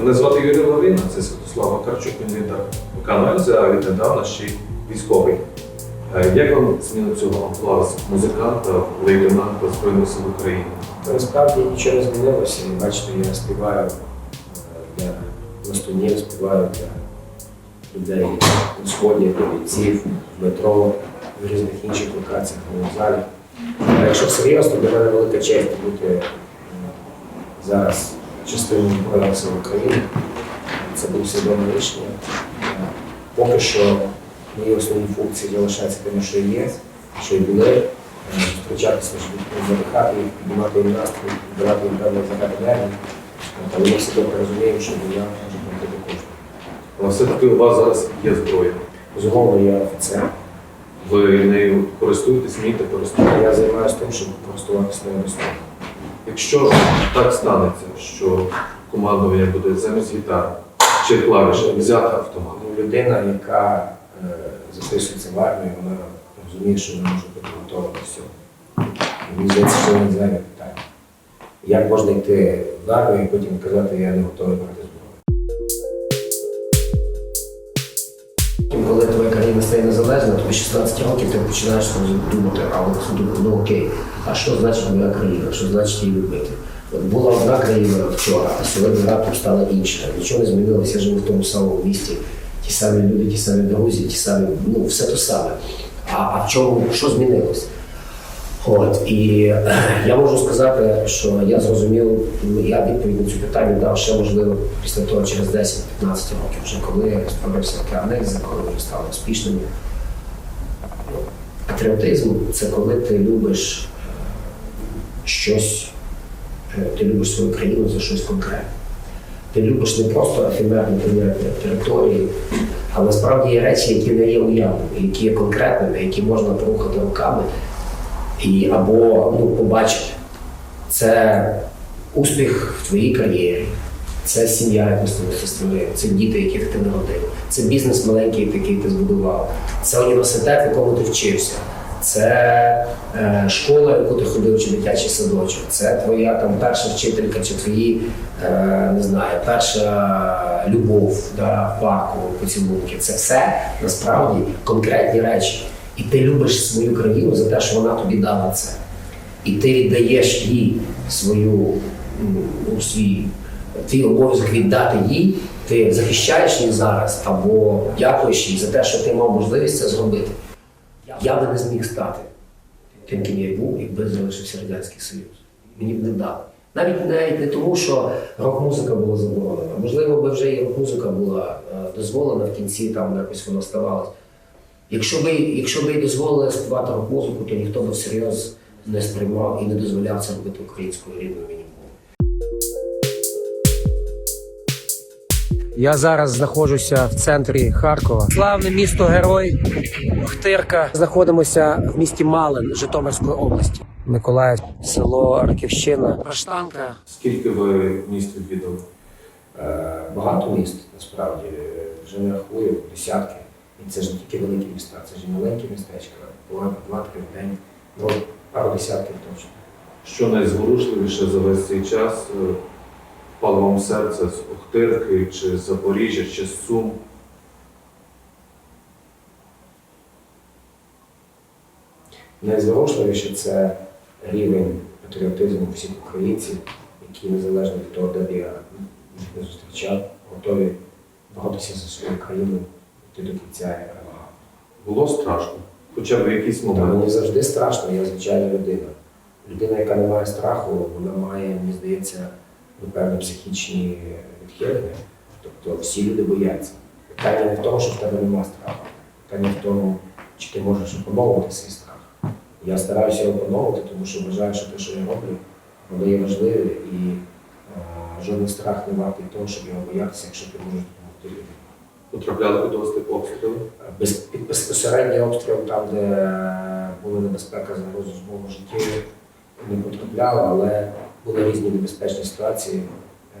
Мене звати Юрій Лавріна, це Святослав Макарчук, він лідер ВК а віднедавна ще військовий. Е, Як вам зміна цього амплуа музиканта лейтенанта Збройних сил України? Насправді нічого не змінилося. Бачите, я співаю е, для пластунів, співаю для людей у сході, бійців, в метро, в різних інших локаціях, в залі. Якщо серйозно, для мене велика честь бути е, зараз частиною Збройних сил України. Це було свідоме рішення. Е, Поки що мої основні функції залишаються тими, що є, що й були. Е, Зустрічатися, щоб надихати їх, піднімати їм настрій, давати їм певний заряд енергії. Але ми всі добре розуміємо, що війна може прийти до кожного. Але все-таки у вас зараз є зброя. Безумовно, я офіцер. Ви нею користуєтесь, вмієте користуватися. Я займаюся тим, щоб користуватися нею достатньо. Якщо так станеться, що командування буде замість гітари чи клавіш взяти автомат, Ну, Людина, яка е, записується в армію, вона розуміє, що вона може бути готова до всього. І Мені здається, що не займе питання. Як можна йти в армію і потім казати, я не готовий брати зброю? Коли твоя країна стає незалежна, тобі 16 років ти починаєш думати, а от ну окей, а що значить моя країна, що значить її любити? От була одна країна вчора, а сьогодні раптом стала інша. Нічого не змінилося, я живу в тому самому місті. Ті самі люди, ті самі друзі, ті самі, ну все те саме. А, а в чому що змінилось? От і я можу сказати, що я зрозумів, ну, я відповідь на цю питання дав ще можливо після того через 10-15 років, вже коли створився керівник, коли ми стали успішними. Ну, Патріотизм це коли ти любиш щось, е, ти любиш свою країну за щось конкретне. Ти любиш не просто ефемерні території, а насправді є речі, які не є уявними, які є конкретними, які можна порухати руками і або ну, побачити. Це успіх в твоїй кар'єрі, це сім'я, яку ти створив, це діти, яких ти народив, це бізнес маленький, який ти збудував, це університет, в якому ти вчився, це е, школа, яку ти ходив, чи дитячий садочок, це твоя там перша вчителька, чи твої е, не знаю, перша любов да, парку, поцілунки. Це все насправді конкретні речі. І ти любиш свою країну за те, що вона тобі дала це. І ти віддаєш їй свою, ну, свій, твій обов'язок віддати їй, ти захищаєш її зараз або дякуєш їй за те, що ти мав можливість це зробити. Я би не зміг стати тим, ким я був, якби залишився Радянський Союз. Мені б не дали. Навіть навіть не тому, що рок-музика була заборонена. Можливо, би вже і рок-музика була е, дозволена в кінці, там якось воно ставалося. Якщо би, якщо би дозволили співати рок-музику, то ніхто би всерйоз не сприймав і не дозволяв це робити українською рідною Я зараз знаходжуся в центрі Харкова. Славне місто Герой Охтирка. Знаходимося в місті Малин Житомирської області. Миколаїв, село Раківщина, Раштанка. скільки ви міст відвідали? Е, Багато міст насправді е, вже не рахую, десятки. І це ж не тільки великі міста, це ж і маленькі містечка. Буває по два-три в день, ну, пару десятків точно. Що найзворушливіше за весь цей час впало вам серце з Охтирки, чи з Запоріжжя, чи з Сум? Найзворушливіше це рівень патріотизму всіх українців, які незалежно від того, де я їх не зустрічав, готові боротися за свою країну йти до кінця і перемагати. Було страшно? Хоча б в якийсь Та момент. мені завжди страшно, я звичайна людина. Людина, яка не має страху, вона має, мені здається, певні психічні відхилення. Тобто всі люди бояться. Питання не в тому, що в тебе немає страху. Питання в тому, чи ти можеш опановувати свій страх. Я стараюся його опановувати, тому що вважаю, що те, що я роблю, воно є важливе і е, жоден страх не вартий того, щоб його боятися, якщо ти можеш допомогти людям. Потрапляли під острів обстріли? Без, під безпосередній обстріл, там, де була небезпека загрозу з моєму житті, не потрапляв, але були різні небезпечні ситуації,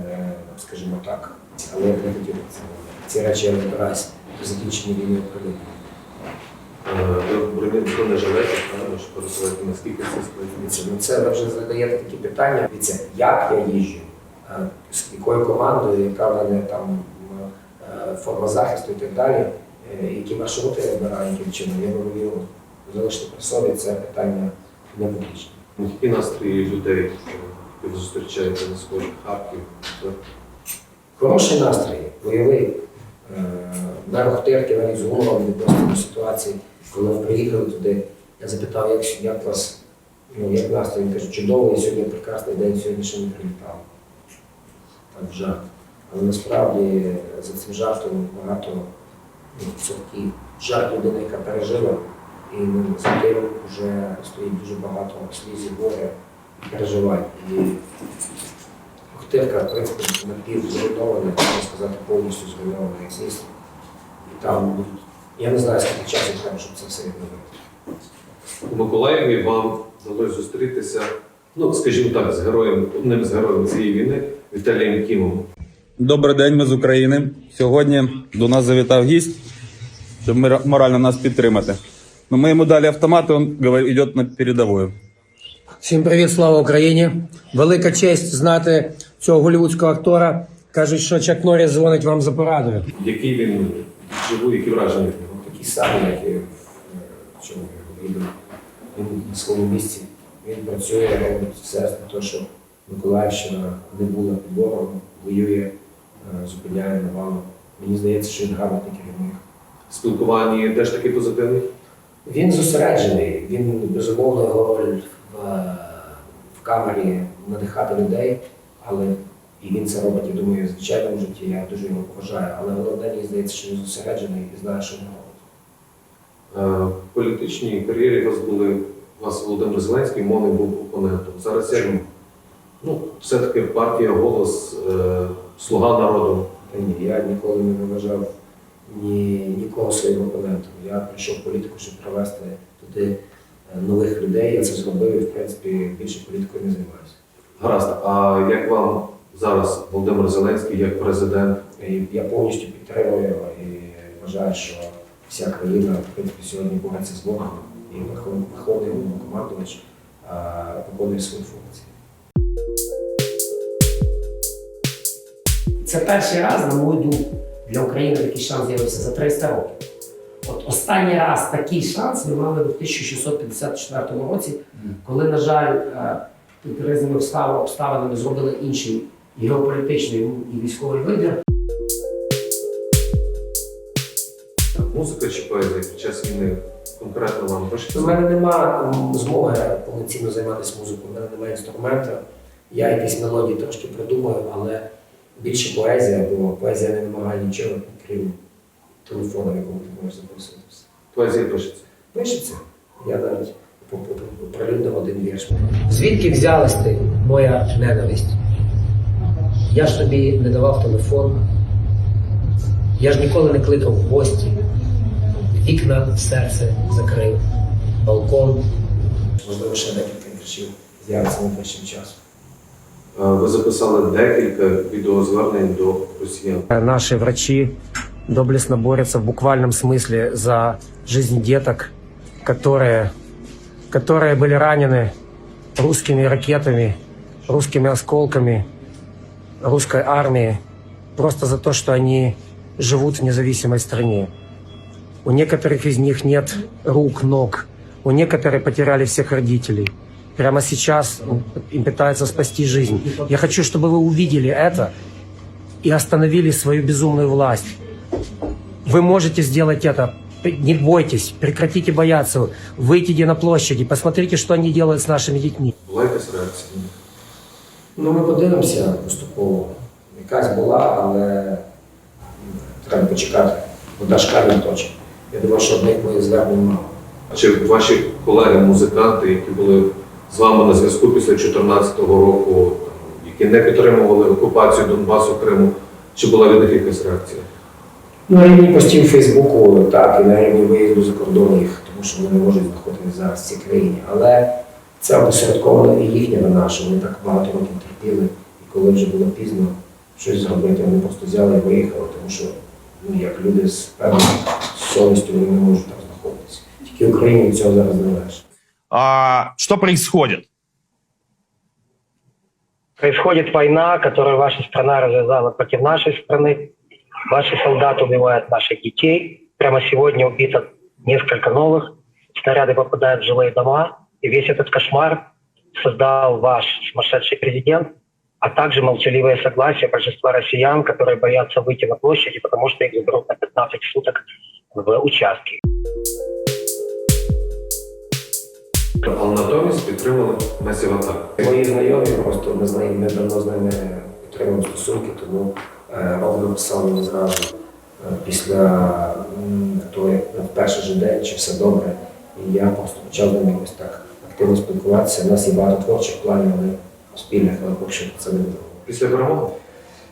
е, скажімо так. Але я не хотів це. Ці речі я розбираюся до закінчення війни України. Е, Ви в бронежилеті, правильно, що пересувати, наскільки це? Дивіться, ну це ви вже задаєте такі питання. Дивіться, як я їжджу, е, з якою командою, яка в мене там е, форма захисту і так далі, е, які маршрути я збираю, яким чином я волію залишити при собі, це питання не публічне. Які настрої людей, які ви зустрічаєте на сході Харків? Хороший настрій, бойовий. Е, Мер Охтирки навіть з гумором відносно до ситуації, коли ми приїхали туди, я запитав, як, як вас, ну, як настрій, він каже, чудово, і сьогодні прекрасний день, сьогодні ще не прилітав. Так, жарт. Але насправді за цим жартом багато ну, жарт людини, яка пережила, і ну, за тим вже стоїть дуже багато сліз і горя і переживань. І Охтирка, в принципі, напів зруйнована, можна сказати, повністю зруйнована як місто. І там, я не знаю, скільки часу треба, щоб це все відновити. У Миколаєві вам вдалося зустрітися, ну скажімо так, з героєм, одним з героїв цієї війни Віталієм Кімом. Добрий день, ми з України. Сьогодні до нас завітав гість, щоб морально нас підтримати. Ну, ми йому дали автомат, і він говорить, йде на передову. Всім привіт, слава Україні! Велика честь знати цього голівудського актора. Кажуть, що Чак Норріс дзвонить вам за порадою. Який він живий, які враження? Такі самі, як і в е, чому я говорив, він на своєму місці. Він працює, робить все того, щоб Миколаївщина не була під ворогом, воює, е, зупиняє навалу. Мені здається, що він грамотний керівник. Спілкування теж такий позитивний? Він зосереджений, він безумовно його роль в, в камері надихати людей, але і він це робить, я думаю, в звичайному житті. Я дуже його поважаю. Але головне, мені здається, що він зосереджений і знає, що він робить. Е, В політичній кар'єрі у вас були у вас Володимир Зеленський, мовний був опонентом. Зараз Чому? ну, все-таки партія голос, е, слуга народу. Та ні, я ніколи не вважав ні, нікого своїм опонентом. Я прийшов в політику, щоб привести туди нових людей. Я це зробив і, в принципі, більше політикою не займаюся. Гаразд, а як вам зараз Володимир Зеленський як президент? Я повністю підтримую і вважаю, що вся країна в принципі сьогодні бореться з ворогом і Верхов- Верховний головнокомандувач виконує свої функції. Це перший раз, на мою думку, для України такий шанс з'явився за 300 років. От останній раз такий шанс ми мали в 1654 році, коли, на жаль, е, під різними обставинами зробили інший геополітичний і військовий вибір. Музика чи поезія під час війни конкретно вам У мене немає змоги повноцінно займатися музикою, у мене немає інструмента. Я якісь мелодії трошки придумаю, але більше поезія, бо поезія не вимагає нічого, крім телефону, в якому ти можеш записуватися. Поезія пишеться. Пишеться. Я навіть пролюдив один вірш. Звідки взялась ти, моя ненависть? Я ж тобі не давав телефон. Я ж ніколи не кликав в гості. Вікна в серце закрив, балкон. Можливо, ще декілька віршів з'явиться найближчим часом. Ви записали декілька відеозвернень до росіян. Наши врачи доблестно борются в буквальном смысле за жизнь деток, которые, которые были ранены русскими ракетами, русскими осколками, русской армией, просто за то, что они живут в независимой стране. У некоторых из них нет рук, ног, у некоторых потеряли всех родителей. Прямо сейчас им пытаются спасти жизнь. Я хочу, чтобы вы увидели это и остановили свою безумную власть. Вы можете сделать это. Не бойтесь, прекратите бояться, выйдите на площади, посмотрите, что они делают с нашими детьми. Була якась реакція? Ну, ми подивимося поступово. Якась була, але треба почекати. Вода ж камінь точить. Я думаю, що одних моїх звернень мало. А чи ваші колеги, музиканти, які були з вами на зв'язку після 2014 року, там, які не підтримували окупацію Донбасу Криму, чи була від них якась реакція? На рівні постів Фейсбуку, так, і на рівні виїзду за кордон їх, тому що вони не можуть знаходитися зараз в цій країні. Але це опосередковано і їхня вина, що вони так багато років терпіли, і коли вже було пізно щось зробити, вони просто взяли і виїхали, тому що ну, як люди з певною совістю вони не можуть там знаходитися. Тільки Україні від цього зараз не легше. А, что происходит? Происходит война, которую ваша страна развязала против нашей страны. Ваши солдаты убивают наших детей. Прямо сегодня убито несколько новых. Снаряды попадают в жилые дома. И весь этот кошмар создал ваш сумасшедший президент, а также молчаливое согласие большинства россиян, которые боятся выйти на площади, потому что их заберут на 15 суток в участки. Але натомість підтримали месів атак. Мої знайомі просто ми з ними ми давно з ними підтримуємо стосунки, тому е, Ром зразу е, після того, як в перший же день, чи все добре. І я просто почав з ними якось так активно спілкуватися. У нас є багато творчих планів, але спільних, але поки що це не буде. Після перемоги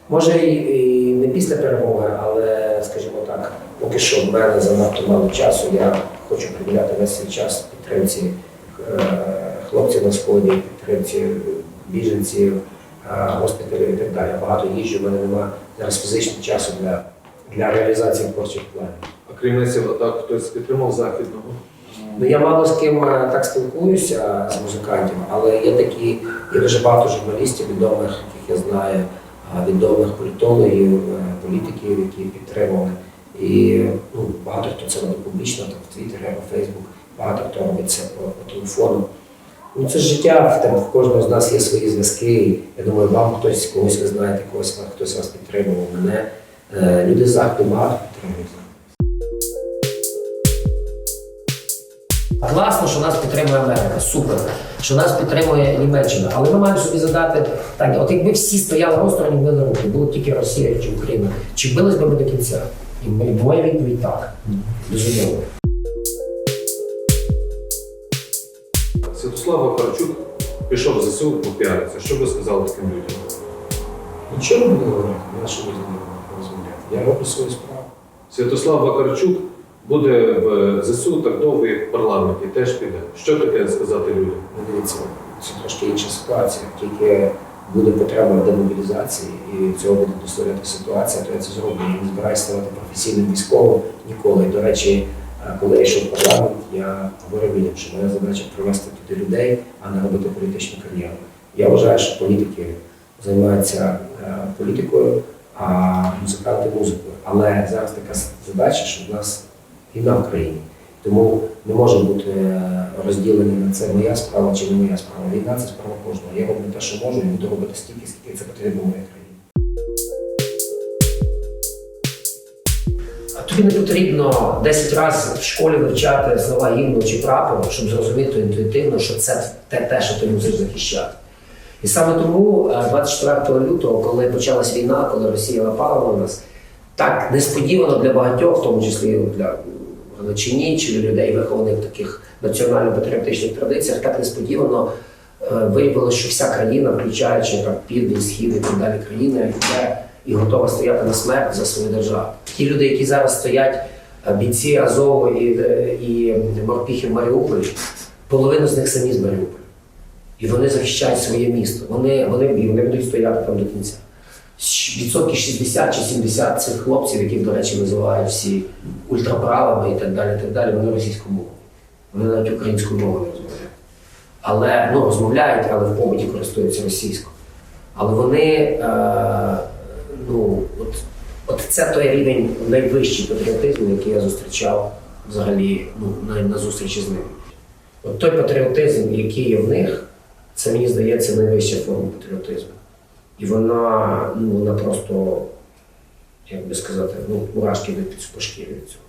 Може і, і не після перемоги, але скажімо так, поки що в мене занадто мало часу. Я хочу приділяти весь свій час підтримці е, хлопців на сході, підтримці біженців, госпіталів і так далі. Багато їжджу, в мене немає зараз фізичного часу для, для реалізації творчих планів. А крім месів атак, хтось підтримав західного. Ну, я мало з ким е, так спілкуюся з музикантів, але є такі, є дуже багато журналістів відомих, яких я знаю, відомих політологів, е, політиків, які підтримали. І ну, багато хто це робить публічно, там в Твіттері або Фейсбук, багато хто робить це по, по телефону. Ну, це життя, там в кожного з нас є свої зв'язки. Я думаю, вам хтось когось ви знаєте, когось хтось вас підтримував, мене. Е, Люди з заходу багато підтримують. Класно, що нас підтримує Америка, супер. Що нас підтримує Німеччина. Але ми маємо собі задати питання: от якби всі стояли осторонь, били руки, було тільки Росія чи Україна, чи бились би ми до кінця? І моя відповідь так. Безумовно. Святослав Вакарчук пішов в ЗСУ попіаритися. Що би сказали таким людям? Нічого не буду говорити, я що буду розмовляти. Я роблю свою справу. Святослав Вакарчук буде в ЗСУ так довго, як в парламенті, теж піде. Що таке сказати людям? Ну, Дивіться, це трошки інша ситуація. Тільки буде потреба демобілізації і цього буде дозволяти ситуація, то я це зроблю. Я не збираюся ставати професійним військовим ніколи. До речі, коли я йшов в парламент, я говорив людям, що моя задача привести туди людей, а не робити політичну кар'єру. Я вважаю, що політики займаються е, політикою, а музиканти музикою. Але зараз така задача, що в нас війна в країні. Тому не може бути е, розділені на це моя справа чи не моя справа. Війна це справа кожного. Я роблю те, що можу, і буду робити стільки, скільки це потрібно моїй країні. Тобі не потрібно 10 разів в школі вивчати слова гімну чи прапору, щоб зрозуміти інтуїтивно, що це те, те що ти мусиш захищати. І саме тому е, 24 лютого, коли почалась війна, коли Росія напала на нас, так несподівано для багатьох, в тому числі для Галичині чи для людей, вихованих в таких національно-патріотичних традиціях, так несподівано е, виявилося, що вся країна, включаючи там, південь, схід і так далі країни, йде і готова стояти на смерть за свою державу. Ті люди, які зараз стоять, е, бійці Азову і, е, і морпіхи в Маріуполі, половина з них самі з Маріуполя. І вони захищають своє місто. Вони, вони, і вони будуть стояти там до кінця. Відсотки 60 чи 70 цих хлопців, яких, до речі, називають всі ультраправими і так далі, так далі, вони російськомовні. Вони навіть українською мовою не розмовляють. Але ну, розмовляють, але в побуті користуються російською. Але вони, е, ну, от, от це той рівень найвищий патріотизму, який я зустрічав взагалі ну, на, на зустрічі з ними. От той патріотизм, який є в них, це мені здається найвища форма патріотизму. І вона, ну, вона просто, як би сказати, ну, мурашки йдуть під шкірі від цього.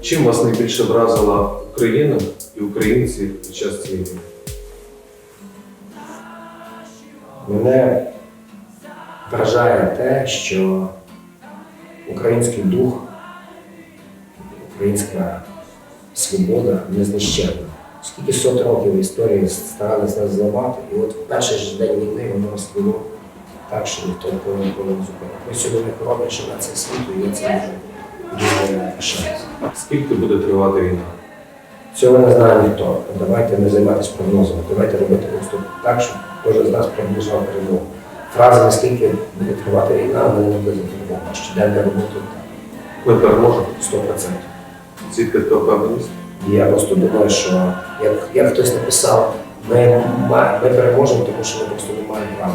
Чим вас найбільше вразила Україна і українці під час цієї війни? Мене вражає те, що український дух, українська свобода незнищенна. Скільки сот років історії старалися нас зламати, і от в перший ж день війни воно розквіло так, що ніхто ніколи ніколи не зупинив. Ми сьогодні найхоробніша нація світу, і я це дуже пишаюся. Скільки буде тривати війна? Цього не знає ніхто. Давайте не займатися прогнозами. Давайте робити так, щоб кожен з нас прогнозував перемогу. Фраза наскільки буде тривати війна, ми не буде перемога. Щоденна робота Ми переможемо. 100%. Звідки така впевненість? Я просто думаю, що як, як хтось написав, Ми, ми переможемо, тому що ми просто не маємо права.